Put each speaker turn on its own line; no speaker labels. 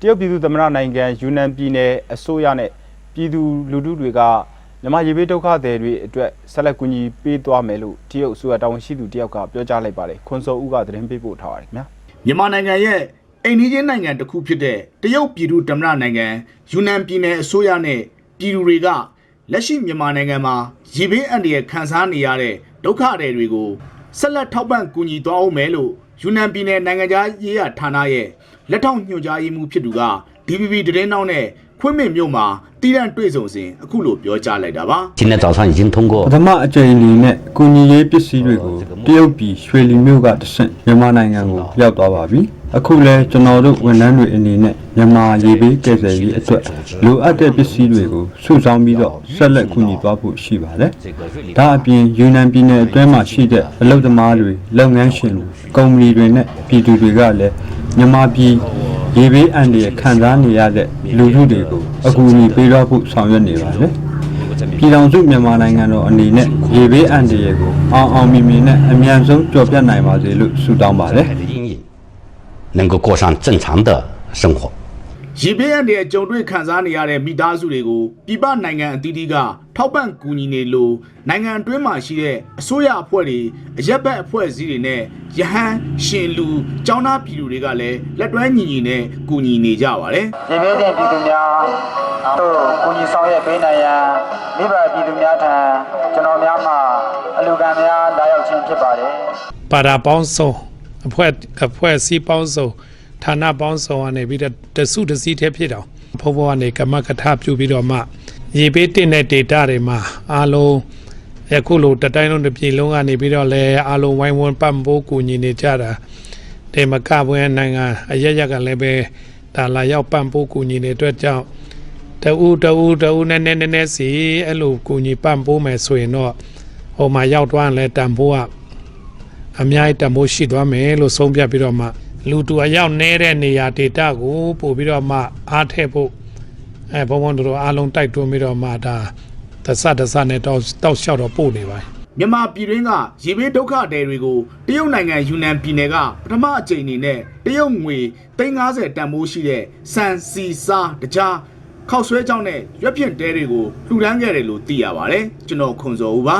တရုတ်ပြည်သူသမ္မတနိုင်ငံယူနန်ပြည်နယ်အစိုးရနဲ့ပြည်သူလူထုတွေကမြန်မာရေဘေးဒုက္ခသည်တွေအတွက်ဆက်လက်ကူညီပေးသွားမယ်လို့တရုတ်အစိုးရတာဝန်ရှိသူတယောက်ကပြောကြားလိုက်ပါတယ်ခွန်စောဦးကသတင်းပေးပို့ထားပါတယ်ခင်ဗျာ
မြန်မာနိုင်ငံရဲ့အိမ်နီးချင်းနိုင်ငံတစ်ခုဖြစ်တဲ့တရုတ်ပြည်သူ့သမ္မတနိုင်ငံယူနန်ပြည်နယ်အစိုးရနဲ့ပြည်သူတွေကလက်ရှိမြန်မာနိုင်ငံမှာရေဘေးအန္တရာယ်ခံစားနေရတဲ့ဒုက္ခတွေတွေကိုဆက်လက်ထောက်ပံ့ကူညီသွားအောင်မယ်လို့ ယူနန်ပြည်နယ်နိုင်ငံသားရေးရာဌာနရဲ့လက်ထောက်ညွှန်ကြားရေးမှူးဖြစ်သူက DVB သတင်းတောင်းနဲ့ ခွင့်မင်မြို့မှာတည်တံ့တွေ့ဆုံစဉ်အခုလိုပြောကြားလိုက်တာပါ
今天早上已经通过
ပထမအကြိမ်အနေနဲ့ကုညီရေးပစ္စည်းတွေကိုတရုတ်ပြည်ရွှေလီမြို့ကတဆင့်မြန်မာနိုင်ငံကိုရောက်သွားပါပြီ။အခုလဲကျွန်တော်တို့ဝန်ထမ်းတွေအနေနဲ့မြန်မာရေဘေးကယ်ဆယ်ရေးအတွက်လိုအပ်တဲ့ပစ္စည်းတွေကိုစုဆောင်းပြီးတော့ဆက်လက်ကူညီသွားဖို့ရှိပါတယ်။ဒါအပြင်ယူနန်ပြည်နယ်အတွင်းမှာရှိတဲ့အလုပ်သမားတွေလုပ်ငန်းရှင်တွေကုမ္ပဏီတွေနဲ့ပြည်သူတွေကလည်းမြန်မာပြည် ရေဘေးအန္တရာယ်ခံစားနေရတဲ့လူထုတွေကိုအကူအညီပေးတော့ဖို့ဆောင်ရွက်နေပါတယ်။ ပြည်ထောင်စုမြန်မာနိုင်ငံတော်အနေနဲ့ရေဘေးအန္တရာယ်ကိုအောင်အောင်မြင်မြင်နဲ့အမြန်ဆုံးကျော်ပြတ်နိုင်ပါစေလို့ဆုတောင်းပါတယ်
的阴影，能够过上正常的生活。
ရေဘေးအန္တရာယ်ကြုံတွေ့ခံစားနေရတဲ့မိသားစုတွေကိုပြည်ပနိုင်ငံအသီးသီးကထောက်ပံ့ကူညီနေလို့နိုင်ငံအတွင်းမှာရှိတဲ့အစိုးရအဖွဲ့တွေအရက်ဘက်အဖွဲ့အစည်းတွေနဲ့ယဟန်ရှင်လူចောင်းသားပြည်သူတွေကလည်းလက်တွဲညီညီနဲ့ကူညီနေကြပါတယ်
ရေဘေးတင်ပြည်သူများတို့ကိုကြီးဆောင်ရွက်ပေးနိုင်ရန်မိဘပြည်သူများထံကျွန်တော်များမှအလူကံများလာရောက်ခြင်းဖြစ်ပါတယ်
ပါတာပေါင်းစုံအဖွဲ့အဖွဲ့စီးပေါင်းစုံ ဌာနပေါင်းစုံကနေပြီးတော့တစုတစည်းတည်းဖြစ်တော့ဘုံဘဝကနေကမကထပြုပြီးတော့မှရေပေးတင်တဲ့ data တွေမှာအားလုံးအခုလိုတတိုင်းလုံးတစ်ပြည်လုံးကနေပြီးတော့လဲအားလုံးဝိုင်းဝန်းပတ်ဖို့ကူညီနေကြတာတေမကပွဲနိုင်ငံအရရက်ကလည်းပဲဒါလာရောက်ပတ်ဖို့ကူညီနေတဲ့အတွက်ကြောင့်တူတူတူနဲ့နဲ့နဲ့စီအဲ့လိုကူညီပတ်ဖို့မယ်ဆိုရင်တော့ဟိုမှာရောက်သွားရင်လဲတန်ဖိုးကအများကြီးတမိုးရှိသွားမယ်လို့ဆုံးဖြတ်ပြီးတော့မှ လူတူအရောက်နေတဲ့နေရာဒေတာကိုပို့ပြီးတော့မှအားထည့်ဖို့အဲဘုံဘုံတို့အားလုံးတိုက်တွန်းပြီးတော့မှဒါသစတစနဲ့တောက်တောက်လျှောက်တော့ပို့နေပါ
မြန်မာပြည်တွင်းကရေဘေးဒုက္ခတွေတွေကိုတရုတ်နိုင်ငံယူနန်ပြည်နယ်ကပထမအကြိမ်အနေနဲ့တရုတ်ငွေ350တန်ဖိုးရှိတဲ့စံစီစားတကြားခောက်ဆွဲကြောင်းနဲ့ရွက်ဖြင့်တဲတွေကိုလှူဒန်းခဲ့တယ်လို့သိရပါတယ်ကျွန်တော်ခွန်စောဦးပါ